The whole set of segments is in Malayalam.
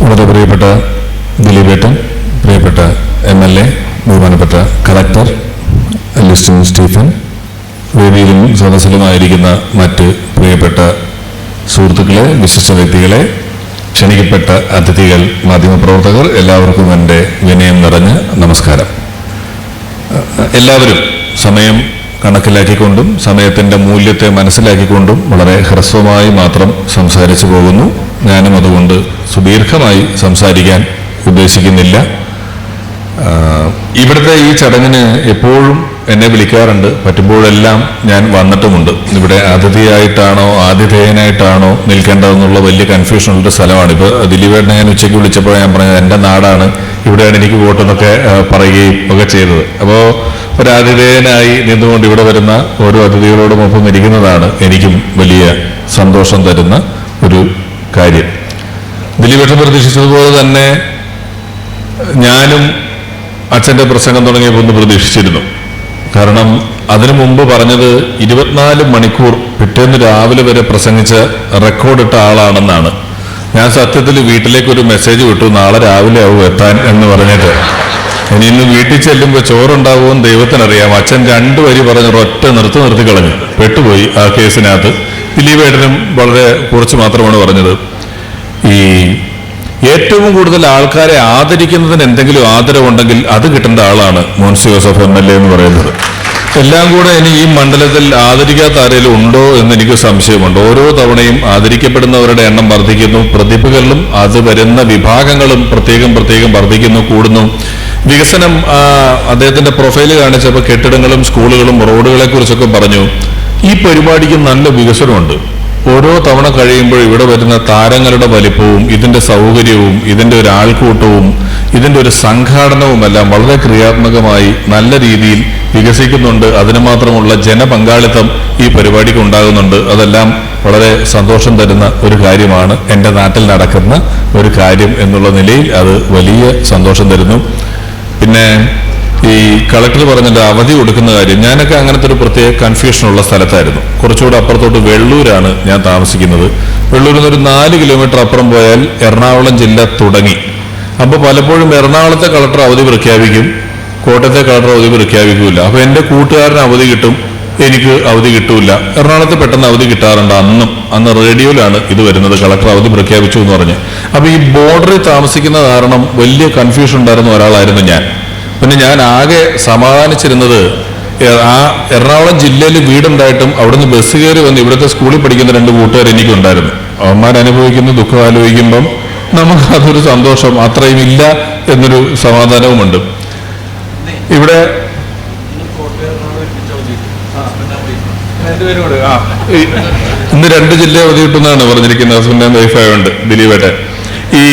വളരെ പ്രിയപ്പെട്ട ദിലീപേട്ടൻ പ്രിയപ്പെട്ട എം എൽ എ ബഹുമാനപ്പെട്ട കളക്ടർ അലിസ്റ്റിൻ സ്റ്റീഫൻ വേദിയിലും സദസ്സിലുമായിരിക്കുന്ന മറ്റ് പ്രിയപ്പെട്ട സുഹൃത്തുക്കളെ വിശിഷ്ട വ്യക്തികളെ ക്ഷണിക്കപ്പെട്ട അതിഥികൾ മാധ്യമപ്രവർത്തകർ എല്ലാവർക്കും എന്റെ വിനയം നിറഞ്ഞ നമസ്കാരം. എല്ലാവരും സമയം കണക്കിലാക്കിക്കൊണ്ടും സമയത്തിന്റെ മൂല്യത്തെ മനസ്സിലാക്കിക്കൊണ്ടും വളരെ ഹ്രസ്വമായി മാത്രം സംസാരിച്ചു പോകുന്നു. ഞാനും അതുകൊണ്ട് സുദീർഘമായി സംസാരിക്കാൻ ഉദ്ദേശിക്കുന്നില്ല. ഇവിടുത്തെ ഈ ചടങ്ങിന് എപ്പോഴും എന്നെ വിളിക്കാറുണ്ട്. പറ്റുമ്പോഴെല്ലാം ഞാൻ വന്നിട്ടുമുണ്ട്. ഇവിടെ അതിഥിയായിട്ടാണോ ആതിഥേയനായിട്ടാണോ നിൽക്കേണ്ടതെന്നുള്ള വലിയ കൺഫ്യൂഷൻ ഉള്ള സ്ഥലമാണ്. ഇപ്പോൾ ദിലീപേട്ടനെ ഞാൻ ഉച്ചയ്ക്ക് വിളിച്ചപ്പോൾ ഞാൻ പറഞ്ഞത് എന്റെ നാടാണ്. ഇവിടെയാണ് എനിക്ക് വോട്ടെന്നൊക്കെ പറയുകയും ഒക്കെ ചെയ്തത്. അപ്പോൾ ഒരു ആതിഥേയനായി നിന്നുകൊണ്ട് ഇവിടെ വരുന്ന ഓരോ അതിഥികളോടും ഒപ്പം ഇരിക്കുന്നതാണ് എനിക്കും വലിയ സന്തോഷം തരുന്ന ഒരു കാര്യം. ദിലീപേട്ടൻ പ്രതീക്ഷിച്ചതുപോലെ തന്നെ ഞാനും അച്ഛന്റെ പ്രസംഗം തുടങ്ങിയപ്പോൾ ഒന്ന് പ്രതീക്ഷിച്ചിരുന്നു. കാരണം അതിനു മുമ്പ് പറഞ്ഞത് ഇരുപത്തിനാല് മണിക്കൂർ പിറ്റേന്ന് രാവിലെ വരെ പ്രസംഗിച്ച് റെക്കോർഡിട്ട ആളാണെന്നാണ്. ഞാൻ സത്യത്തിൽ വീട്ടിലേക്ക് ഒരു മെസ്സേജ് വിട്ടു നാളെ രാവിലെ ആവും എത്താൻ എന്ന് പറഞ്ഞിട്ട്. ഇനി ഇന്ന് വീട്ടിൽ ചെല്ലുമ്പോൾ ചോറുണ്ടാവുമെന്ന് ദൈവത്തിനറിയാം. അച്ഛൻ രണ്ടു വരി പറഞ്ഞ ഒറ്റ നിർത്തി നിർത്തി കളഞ്ഞു. പെട്ടുപോയി ആ കേസിനകത്ത് ദിലീപേട്ടനും വളരെ കുറച്ച് മാത്രമാണ് പറഞ്ഞത്. ഈ ഏറ്റവും കൂടുതൽ ആൾക്കാരെ ആദരിക്കുന്നതിന് എന്തെങ്കിലും ആദരവുണ്ടെങ്കിൽ അത് കിട്ടേണ്ട ആളാണ് Monsy Joseph M L A എന്ന് പറയുന്നത്. എല്ലാം കൂടെ ഇനി ഈ മണ്ഡലത്തിൽ ആദരിക്കാത്ത ആരെങ്കിലും ഉണ്ടോ എന്ന് എനിക്ക് സംശയമുണ്ട്. ഓരോ തവണയും ആദരിക്കപ്പെടുന്നവരുടെ എണ്ണം വർദ്ധിക്കുന്നു പ്രതിഭകളിലും അത് വരുന്ന വിഭാഗങ്ങളും പ്രത്യേകം പ്രത്യേകം വർദ്ധിക്കുന്നു കൂടുന്നു. വികസനം അദ്ദേഹത്തിന്റെ പ്രൊഫൈൽ കാണിച്ചപ്പോൾ കെട്ടിടങ്ങളും സ്കൂളുകളും റോഡുകളെ കുറിച്ചൊക്കെ പറഞ്ഞു. ഈ പരിപാടിക്ക് നല്ല വികസനമുണ്ട്. ഓരോ തവണ കഴിയുമ്പോൾ ഇവിടെ വരുന്ന താരങ്ങളുടെ വലിപ്പവും ഇതിന്റെ സൗകര്യവും ഇതിന്റെ ഒരു ആൾക്കൂട്ടവും ഇതിന്റെ ഒരു സംഘാടനവുമെല്ലാം വളരെ ക്രിയാത്മകമായി നല്ല രീതിയിൽ വികസിക്കുന്നുണ്ട്. അതിന് മാത്രമുള്ള ജനപങ്കാളിത്തം ഈ പരിപാടിക്ക് ഉണ്ടാകുന്നുണ്ട്. അതെല്ലാം വളരെ സന്തോഷം തരുന്ന ഒരു കാര്യമാണ്. എന്റെ നാട്ടിൽ നടക്കുന്ന ഒരു കാര്യം എന്നുള്ള നിലയിൽ അത് വലിയ സന്തോഷം തരുന്നു. പിന്നെ ഈ കളക്ടർ പറഞ്ഞിട്ട് അവധി കൊടുക്കുന്ന കാര്യം ഞാനൊക്കെ അങ്ങനത്തെ ഒരു പ്രത്യേക കൺഫ്യൂഷൻ ഉള്ള സ്ഥലത്തായിരുന്നു. കുറച്ചുകൂടെ അപ്പുറത്തോട്ട് വെള്ളൂരാണ് ഞാൻ താമസിക്കുന്നത്. വെള്ളൂരിൽ നിന്ന് ഒരു നാല് കിലോമീറ്റർ അപ്പുറം പോയാൽ എറണാകുളം ജില്ല തുടങ്ങി. അപ്പോൾ പലപ്പോഴും എറണാകുളത്തെ കളക്ടർ അവധി പ്രഖ്യാപിക്കും കോട്ടയത്തെ കളക്ടർ അവധി പ്രഖ്യാപിക്കില്ല അപ്പോൾ എന്റെ കൂട്ടുകാരന് അവധി കിട്ടും എനിക്ക് അവധി കിട്ടൂല. എറണാകുളത്ത് പെട്ടെന്ന് അവധി കിട്ടാറുണ്ട് അന്നും. അന്ന് റേഡിയോയിലാണ് ഇത് വരുന്നത് കളക്ടർ അവധി പ്രഖ്യാപിച്ചു എന്ന് പറഞ്ഞ്. അപ്പൊ ഈ ബോർഡറിൽ താമസിക്കുന്ന കാരണം വലിയ കൺഫ്യൂഷൻ ഉണ്ടായിരുന്ന ഒരാളായിരുന്നു ഞാൻ. പിന്നെ ഞാൻ ആകെ സമാധാനിച്ചിരുന്നത് ആ എറണാകുളം ജില്ലയിൽ വീടുണ്ടായിട്ടും അവിടുന്ന് ബസ് കയറി വന്ന് ഇവിടുത്തെ സ്കൂളിൽ പഠിക്കുന്ന രണ്ട് കൂട്ടുകാർ എനിക്കുണ്ടായിരുന്നു. അവന്മാർ അനുഭവിക്കുന്ന ദുഃഖം ആലോചിക്കുമ്പം നമുക്ക് അതൊരു സന്തോഷം അത്രയും ഇല്ല എന്നൊരു സമാധാനവുമുണ്ട്. ഇവിടെ ഇന്ന് രണ്ട് ജില്ല അവധി കിട്ടുന്നതാണ് പറഞ്ഞിരിക്കുന്നത് ഹസ്ബൻഡ് ആൻഡ് വൈഫ് ദിലീപേട്ടെ ഈ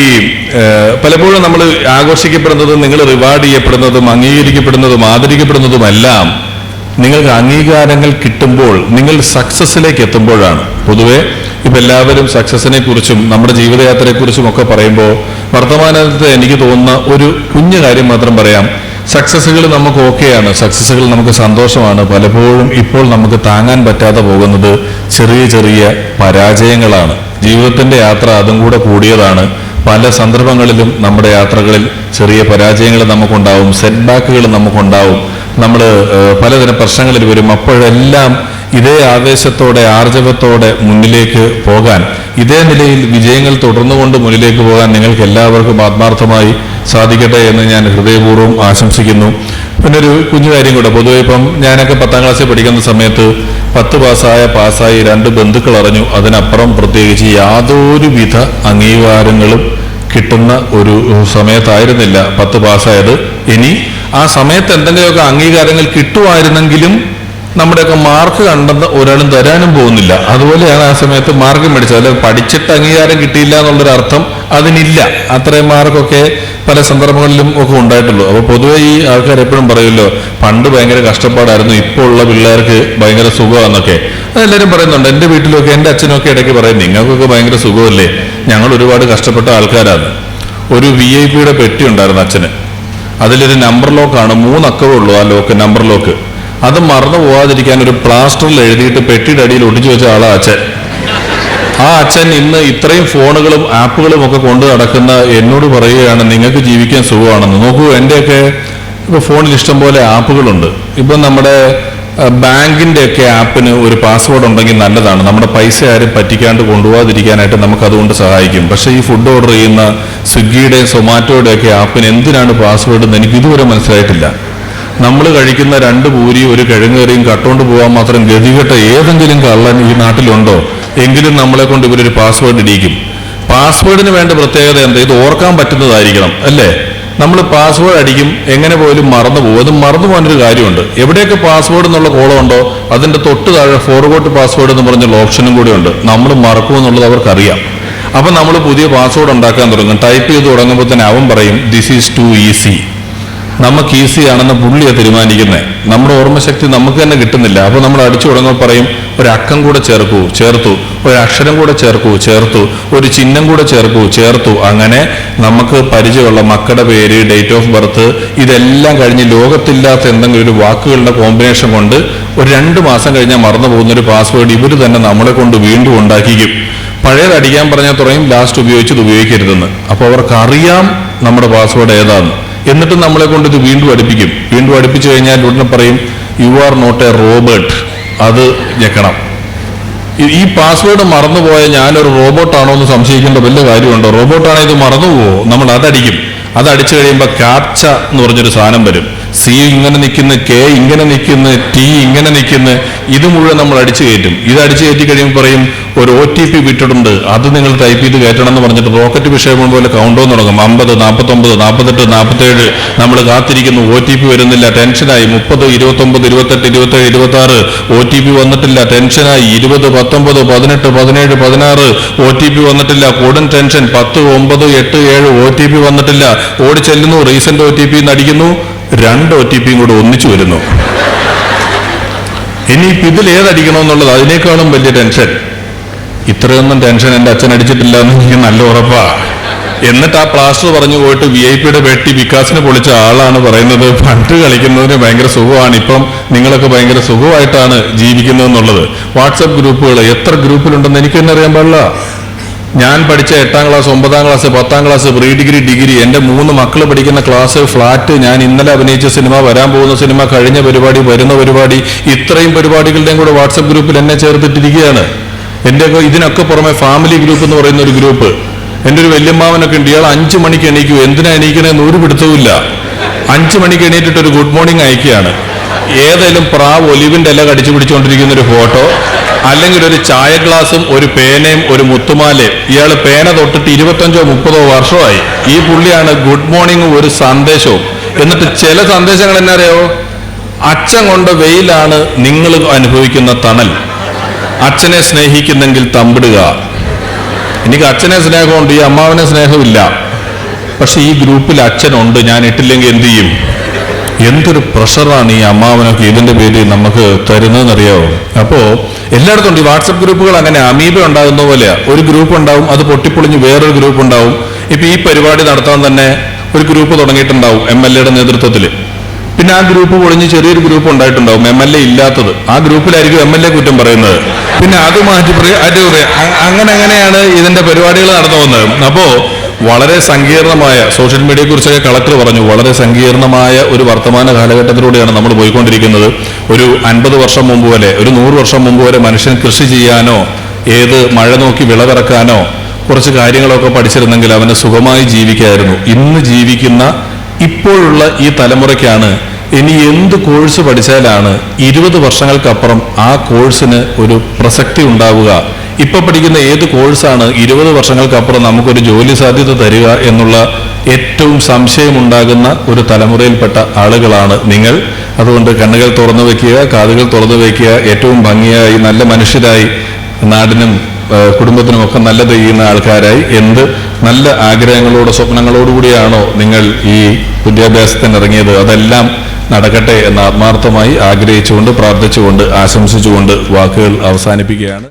പലപ്പോഴും നമ്മൾ ആഘോഷിക്കപ്പെടുന്നതും നിങ്ങൾ റിവാർഡ് ചെയ്യപ്പെടുന്നതും അംഗീകരിക്കപ്പെടുന്നതും ആദരിക്കപ്പെടുന്നതുമെല്ലാം നിങ്ങൾക്ക് അംഗീകാരങ്ങൾ കിട്ടുമ്പോൾ നിങ്ങൾ സക്സസിലേക്ക് എത്തുമ്പോഴാണ്. പൊതുവെ ഇപ്പൊ എല്ലാവരും സക്സസിനെ കുറിച്ചും നമ്മുടെ ജീവിതയാത്രയെക്കുറിച്ചും ഒക്കെ പറയുമ്പോൾ വർത്തമാനത്തെ എനിക്ക് തോന്നുന്ന ഒരു കുഞ്ഞു കാര്യം മാത്രം പറയാം. സക്സസുകൾ നമുക്ക് ഓക്കെയാണ് സക്സസുകൾ നമുക്ക് സന്തോഷമാണ്. പലപ്പോഴും ഇപ്പോൾ നമുക്ക് താങ്ങാൻ പറ്റാതെ പോകുന്നത് ചെറിയ ചെറിയ പരാജയങ്ങളാണ്. ജീവിതത്തിന്റെ യാത്ര അതും കൂടെ കൂടിയതാണ്. പല സന്ദർഭങ്ങളിലും നമ്മുടെ യാത്രകളിൽ ചെറിയ പരാജയങ്ങൾ നമുക്കുണ്ടാവും സെറ്റ് ബാക്കുകൾ നമുക്കുണ്ടാവും നമ്മൾ പലതരം പ്രശ്നങ്ങളിൽ വരും. അപ്പോഴെല്ലാം ഇതേ ആവേശത്തോടെ ആർജവത്തോടെ മുന്നിലേക്ക് പോകാൻ ഇതേ നിലയിൽ വിജയങ്ങൾ തുടർന്നുകൊണ്ട് മുന്നിലേക്ക് പോകാൻ നിങ്ങൾക്ക് എല്ലാവർക്കും ആത്മാർത്ഥമായി സാധിക്കട്ടെ എന്ന് ഞാൻ ഹൃദയപൂർവം ആശംസിക്കുന്നു. പിന്നെ ഒരു കുഞ്ഞു കാര്യം കൂടെ. പൊതുവെ ഇപ്പം ഞാനൊക്കെ പത്താം ക്ലാസ്സിൽ പഠിക്കുന്ന സമയത്ത് പത്ത് പാസ്സായ പാസ്സായി രണ്ട് ബന്ധുക്കൾ അറിഞ്ഞു. അതിനപ്പുറം പ്രത്യേകിച്ച് യാതൊരുവിധ അംഗീകാരങ്ങളും കിട്ടുന്ന ഒരു സമയത്തായിരുന്നില്ല. പത്ത് പാസ്സായത്. ഇനി ആ സമയത്ത് എന്തെങ്കിലുമൊക്കെ അംഗീകാരങ്ങൾ കിട്ടുമായിരുന്നെങ്കിലും നമ്മുടെയൊക്കെ മാർക്ക് കണ്ടെന്ന് ഒരാളും തരാനും പോകുന്നില്ല. അതുപോലെയാണ് ആ സമയത്ത് മാർക്ക് മേടിച്ചത്. അല്ലെ പഠിച്ചിട്ട് അംഗീകാരം കിട്ടിയില്ല എന്നുള്ളൊരു അർത്ഥം അതിനില്ല. അത്രയും മാർക്കൊക്കെ പല സന്ദർഭങ്ങളിലും ഒക്കെ ഉണ്ടായിട്ടുള്ളൂ. അപ്പോൾ പൊതുവേ ഈ ആൾക്കാർ എപ്പോഴും പറയുമല്ലോ പണ്ട് ഭയങ്കര കഷ്ടപ്പാടായിരുന്നു ഇപ്പോൾ ഉള്ള പിള്ളേർക്ക് ഭയങ്കര സുഖമാണെന്നൊക്കെ അതെല്ലാവരും പറയുന്നുണ്ട്. എന്റെ വീട്ടിലൊക്കെ എന്റെ അച്ഛനൊക്കെ ഇടയ്ക്ക് പറയും നിങ്ങൾക്കൊക്കെ ഭയങ്കര സുഖമല്ലേ? ഞങ്ങൾ ഒരുപാട് കഷ്ടപ്പെട്ട ആൾക്കാരാണ്. ഒരു വി ഐ പിയുടെ പെട്ടി ഉണ്ടായിരുന്നു അച്ഛന്. അതിലൊരു നമ്പർ ലോക്കാണ് മൂന്നക്കവേ ഉള്ളൂ ആ ലോക്ക് നമ്പർ ലോക്ക് അത് മറന്നു പോവാതിരിക്കാൻ ഒരു പ്ലാസ്റ്ററിൽ എഴുതിയിട്ട് പെട്ടിയുടെ അടിയിൽ ഒട്ടിച്ചു വെച്ച ആളാ അച്ഛൻ. ആ അച്ഛൻ ഇന്ന് ഇത്രയും ഫോണുകളും ആപ്പുകളും ഒക്കെ കൊണ്ടു നടക്കുന്ന എന്നോട് പറയുകയാണ് നിങ്ങൾക്ക് ജീവിക്കാൻ സുഖമാണെന്ന്. നോക്കൂ എന്റെയൊക്കെ ഇപ്പൊ ഫോണിൽ ഇഷ്ടം പോലെ ആപ്പുകളുണ്ട്. ഇപ്പം നമ്മുടെ ബാങ്കിന്റെ ഒക്കെ ആപ്പിന് ഒരു പാസ്വേഡ് ഉണ്ടെങ്കിൽ നല്ലതാണ്. നമ്മുടെ പൈസ ആരും പറ്റിക്കാണ്ട് കൊണ്ടുപോകാതിരിക്കാനായിട്ട് നമുക്ക് അതുകൊണ്ട് സഹായിക്കും. പക്ഷേ ഈ ഫുഡ് ഓർഡർ ചെയ്യുന്ന സ്വിഗ്ഗിയുടെയും സൊമാറ്റോയുടെയും ഒക്കെ ആപ്പിന് എന്തിനാണ് പാസ്വേഡ് എന്ന് എനിക്ക് ഇതുവരെ മനസ്സിലായിട്ടില്ല. നമ്മൾ കഴിക്കുന്ന രണ്ട് പൂരി ഒരു കിഴങ്ങേറിയും കട്ടുകൊണ്ട് പോകാൻ മാത്രം ഗതികെട്ട ഏതെങ്കിലും കള്ളൻ ഈ നാട്ടിലുണ്ടോ? എങ്കിലും നമ്മളെ കൊണ്ട് ഇവരൊരു പാസ്വേഡ് ഇടിക്കും പാസ്വേഡിന് വേണ്ട പ്രത്യേകത എന്താ? ഇത് ഓർക്കാൻ പറ്റുന്നതായിരിക്കണം അല്ലേ? നമ്മൾ പാസ്വേഡ് അടിക്കും എങ്ങനെ പോലും മറന്നു പോകും. അത് മറന്നു പോകാനൊരു കാര്യമുണ്ട്. എവിടെയൊക്കെ പാസ്വേഡ് എന്നുള്ള കോളം ഉണ്ടോ അതിന്റെ തൊട്ട് താഴെ ഫോർവേഡ് പാസ്വേഡ് എന്ന് പറഞ്ഞുള്ള ഓപ്ഷനും കൂടി ഉണ്ട് നമ്മൾ മറക്കും എന്നുള്ളത് അവർക്കറിയാം. അപ്പൊ നമ്മൾ പുതിയ പാസ്വേഡ് ഉണ്ടാക്കാൻ തുടങ്ങും. ടൈപ്പ് ചെയ്ത് തുടങ്ങുമ്പോൾ തന്നെ അവൻ പറയും ദിസ് ഈസ് ടു ഈസി നമുക്ക് ഈസി ആണെന്ന് പുള്ളിയാണ് തീരുമാനിക്കുന്നത് നമ്മുടെ ഓർമ്മശക്തി നമുക്ക് തന്നെ കിട്ടുന്നില്ല. അപ്പൊ നമ്മൾ അടിച്ചു തുടങ്ങുമ്പോൾ പറയും ഒരു അക്കം കൂടെ ചേർക്കൂ ചേർത്തു. ഒരക്ഷരം കൂടെ ചേർക്കൂ ചേർത്തു. ഒരു ചിഹ്നം കൂടെ ചേർക്കൂ ചേർത്തു. അങ്ങനെ നമുക്ക് പരിചയമുള്ള മക്കളുടെ പേര് ഡേറ്റ് ഓഫ് ബർത്ത് ഇതെല്ലാം കഴിഞ്ഞ് ലോകത്തില്ലാത്ത എന്തെങ്കിലും ഒരു വാക്കുകളുടെ കോമ്പിനേഷൻ കൊണ്ട് ഒരു രണ്ട് മാസം കഴിഞ്ഞാൽ മറന്നു പോകുന്ന ഒരു പാസ്വേഡ് ഇവർ തന്നെ നമ്മളെ കൊണ്ട് വീണ്ടും ഉണ്ടാക്കിക്കും. പഴയത് അടിക്കാൻ പറഞ്ഞാൽ ലാസ്റ്റ് ഉപയോഗിച്ചത് ഉപയോഗിക്കരുതെന്ന്. അപ്പോൾ അവർക്കറിയാം നമ്മുടെ പാസ്വേഡ് ഏതാന്ന്. എന്നിട്ട് നമ്മളെ കൊണ്ട് ഇത് വീണ്ടും അടുപ്പിക്കും. വീണ്ടും അടുപ്പിച്ചു കഴിഞ്ഞാൽ ഉടനെ പറയും you are not a robot അത് ഞെക്കണം. ഈ- പാസ്വേഡ് മറന്നുപോയ ഞാനൊരു റോബോട്ടാണോ എന്ന് സംശയിക്കേണ്ട വലിയ കാര്യമുണ്ടോ. റോബോട്ടാണെങ്കിൽ ഇത് മറന്നുപോകുമോ നമ്മൾ അതടിക്കും. അതടിച്ചു കഴിയുമ്പോൾ ക്യാപ്ച എന്ന് പറഞ്ഞൊരു സാധനം വരും. സി ഇങ്ങനെ നിൽക്കുന്ന കെ ഇങ്ങനെ നിൽക്കുന്ന ടി ഇങ്ങനെ നിൽക്കുന്ന ഇത് മുഴുവൻ നമ്മൾ അടിച്ചു കയറ്റും. ഇത് അടിച്ചു കയറ്റി കഴിയുമ്പോൾ പറയും ഒരു ഒ ടി പി വിട്ടിട്ടുണ്ട് അത് നിങ്ങൾ ടൈപ്പ് ചെയ്ത് കയറ്റണം എന്ന് പറഞ്ഞിട്ട് റോക്കറ്റ് വിഷയം പോലെ കൗണ്ട് ഓൺ തുടങ്ങും. അമ്പത് നാൽപ്പത്തൊമ്പത് നാൽപ്പത്തെട്ട് നാൽപ്പത്തേഴ് നമ്മൾ കാത്തിരിക്കുന്നു ഒ ടി പി വരുന്നില്ല ടെൻഷനായി. മുപ്പത് ഇരുപത്തൊമ്പത് ഇരുപത്തെട്ട് ഇരുപത്തേഴ് ഇരുപത്തി ആറ് ഒ ടി പി വന്നിട്ടില്ല ടെൻഷനായി. ഇരുപത് പത്തൊമ്പത് പതിനെട്ട് പതിനേഴ് പതിനാറ്. ഒ ടി പി വന്നിട്ടില്ല കൊടും ടെൻഷൻ. പത്ത് ഒമ്പത് എട്ട് ഏഴ് ഒ ടി പി വന്നിട്ടില്ല. ഓടി ചെല്ലുന്നു റീസെന്റ് ഒ ടി പി നടിക്കുന്നു. രണ്ട് ഒ ടി പിയും കൂടെ ഒന്നിച്ചു വരുന്നു. ഇനി ഇതിൽ ഏതടിക്കണമെന്നുള്ളത് അതിനേക്കാളും വലിയ ടെൻഷൻ. ഇത്രയൊന്നും ടെൻഷൻ എന്റെ അച്ഛൻ അടിച്ചിട്ടില്ല എന്ന് എനിക്ക് നല്ല ഉറപ്പാ. എന്നിട്ട് ആ പ്ലാസ്റ്റർ പറഞ്ഞു പോയിട്ട് വി ഐ പിയുടെ വെട്ടി വികാസിനെ പൊളിച്ച ആളാണ് പറയുന്നത്. പണ്ട് കളിക്കുന്നതിന് ഭയങ്കര സുഖമാണ്. ഇപ്പം നിങ്ങളൊക്കെ ഭയങ്കര സുഖമായിട്ടാണ് ജീവിക്കുന്നതെന്നുള്ളത്. വാട്സപ്പ് ഗ്രൂപ്പുകൾ എത്ര ഗ്രൂപ്പിലുണ്ടെന്ന് എനിക്ക് തന്നെ അറിയാൻ പാടില്ല. ഞാൻ പഠിച്ച എട്ടാം ക്ലാസ് ഒമ്പതാം ക്ലാസ് പത്താം ക്ലാസ് പ്രീ ഡിഗ്രി ഡിഗ്രി എന്റെ മൂന്ന് മക്കൾ പഠിക്കുന്ന ക്ലാസ് ഫ്ലാറ്റ് ഞാൻ ഇന്നലെ അഭിനയിച്ച സിനിമ വരാൻ പോകുന്ന സിനിമ കഴിഞ്ഞ പരിപാടി വരുന്ന പരിപാടി ഇത്രയും പരിപാടികളുടെയും കൂടെ വാട്സപ്പ് ഗ്രൂപ്പിൽ എന്നെ ചേർത്തിട്ടിരിക്കുകയാണ്. എന്റെ ഇതിനൊക്കെ പുറമെ ഫാമിലി ഗ്രൂപ്പ് എന്ന് പറയുന്ന ഒരു ഗ്രൂപ്പ് എന്റെ ഒരു വല്യമ്മാവനൊക്കെ ഉണ്ട്. ഇയാൾ അഞ്ചു മണിക്ക് എണീക്കൂ. എന്തിനാ എണീക്കണേന്ന് ഒരു പിടുത്തവുമില്ല. അഞ്ചു മണിക്ക് എണീറ്റിട്ട് ഒരു ഗുഡ് മോർണിംഗ് അയക്കുകയാണ്. ഏതെങ്കിലും പ്രാവ് ഒലിവിന്റെ ഇല കടിച്ചു പിടിച്ചുകൊണ്ടിരിക്കുന്ന ഒരു ഫോട്ടോ അല്ലെങ്കിൽ ഒരു ചായ ഗ്ലാസും ഒരു പേനയും ഒരു മുത്തുമാലയും. ഇയാൾ പേന തൊട്ടിട്ട് ഇരുപത്തഞ്ചോ മുപ്പതോ വർഷമായി. ഈ പുള്ളിയാണ് ഗുഡ് മോർണിംഗ് ഒരു സന്ദേശവും. എന്നിട്ട് ചില സന്ദേശങ്ങൾ എന്നാ അറിയോ അച്ഛൻ കൊണ്ട് വെയിലാണ് നിങ്ങൾ അനുഭവിക്കുന്ന തണൽ. അച്ഛനെ സ്നേഹിക്കുന്നെങ്കിൽ തമ്പിടുക. എനിക്ക് അച്ഛനെ സ്നേഹമുണ്ട് ഈ അമ്മാവനെ സ്നേഹമില്ല. പക്ഷെ ഈ ഗ്രൂപ്പിൽ അച്ഛനുണ്ട് ഞാൻ ഇട്ടില്ലെങ്കിൽ എന്തു ചെയ്യും? എന്തൊരു പ്രഷറാണ് ഈ അമ്മാവനൊക്കെ ഇതിന്റെ പേരിൽ നമുക്ക് തരുന്നതെന്നറിയാവോ? അപ്പോ എല്ലായിടത്തും ഉണ്ട്. ഈ വാട്സപ്പ് ഗ്രൂപ്പുകൾ അങ്ങനെ അമീബ ഉണ്ടാകുന്ന പോലെയാ. ഒരു ഗ്രൂപ്പ് ഉണ്ടാവും അത് പൊട്ടിപ്പൊളിഞ്ഞ് വേറൊരു ഗ്രൂപ്പ് ഉണ്ടാവും. ഇപ്പൊ ഈ പരിപാടി നടത്താൻ തന്നെ ഒരു ഗ്രൂപ്പ് തുടങ്ങിയിട്ടുണ്ടാവും എം എൽ എയുടെ നേതൃത്വത്തിൽ പിന്നെ ആ ഗ്രൂപ്പ് പൊളിഞ്ഞ് ചെറിയൊരു ഗ്രൂപ്പ് ഉണ്ടായിട്ടുണ്ടാവും എം എൽ എ ഇല്ലാത്തത്. ആ ഗ്രൂപ്പിലായിരിക്കും എം എൽ എ കുറ്റം പറയുന്നത്. പിന്നെ അത് മാറ്റി പറയും അത് അങ്ങനെ അങ്ങനെയാണ് ഇതിന്റെ പരിപാടികൾ നടന്നു വന്നത് അപ്പോ വളരെ സങ്കീർണമായ സോഷ്യൽ മീഡിയയെ കുറിച്ചൊക്കെ കളക്ടർ പറഞ്ഞു. വളരെ സങ്കീർണമായ ഒരു വർത്തമാന കാലഘട്ടത്തിലൂടെയാണ് നമ്മൾ പോയിക്കൊണ്ടിരിക്കുന്നത്. ഒരു അൻപത് വർഷം മുമ്പ് വരെ ഒരു നൂറ് വർഷം മുമ്പ് വരെ മനുഷ്യൻ കൃഷി ചെയ്യാനോ ഏത് മഴ നോക്കി വിളവിറക്കാനോ കുറച്ച് കാര്യങ്ങളൊക്കെ പഠിച്ചിരുന്നെങ്കിൽ അവന് സുഖമായി ജീവിക്കായിരുന്നു. ഇന്ന് ജീവിക്കുന്ന ഇപ്പോഴുള്ള ഈ തലമുറയ്ക്കാണ് ഇനി എന്ത് കോഴ്സ് പഠിച്ചാലാണ് ഇരുപത് വർഷങ്ങൾക്കപ്പുറം ആ കോഴ്സിന് ഒരു പ്രസക്തി ഉണ്ടാവുക. ഇപ്പൊ പഠിക്കുന്ന ഏത് കോഴ്സാണ് ഇരുപത് വർഷങ്ങൾക്കപ്പുറം നമുക്കൊരു ജോലി സാധ്യത തരിക എന്നുള്ള ഏറ്റവും സംശയമുണ്ടാകുന്ന ഒരു തലമുറയിൽപ്പെട്ട ആളുകളാണ് നിങ്ങൾ. അതുകൊണ്ട് കണ്ണുകൾ തുറന്നു വെക്കുക കാതുകൾ തുറന്നു വെക്കുക ഏറ്റവും ഭംഗിയായി നല്ല മനുഷ്യരായി നാടിനും കുടുംബത്തിനുമൊക്കെ നല്ലത് ചെയ്യുന്ന ആൾക്കാരായി എന്ത് നല്ല ആഗ്രഹങ്ങളോട് സ്വപ്നങ്ങളോടുകൂടിയാണോ നിങ്ങൾ ഈ വിദ്യാഭ്യാസത്തിന് ഇറങ്ങിയത് അതെല്ലാം നടക്കട്ടെ എന്ന് ആത്മാർത്ഥമായി ആഗ്രഹിച്ചുകൊണ്ട് പ്രാർത്ഥിച്ചുകൊണ്ട് ആശംസിച്ചുകൊണ്ട് വാക്കുകൾ അവസാനിപ്പിക്കുകയാണ്.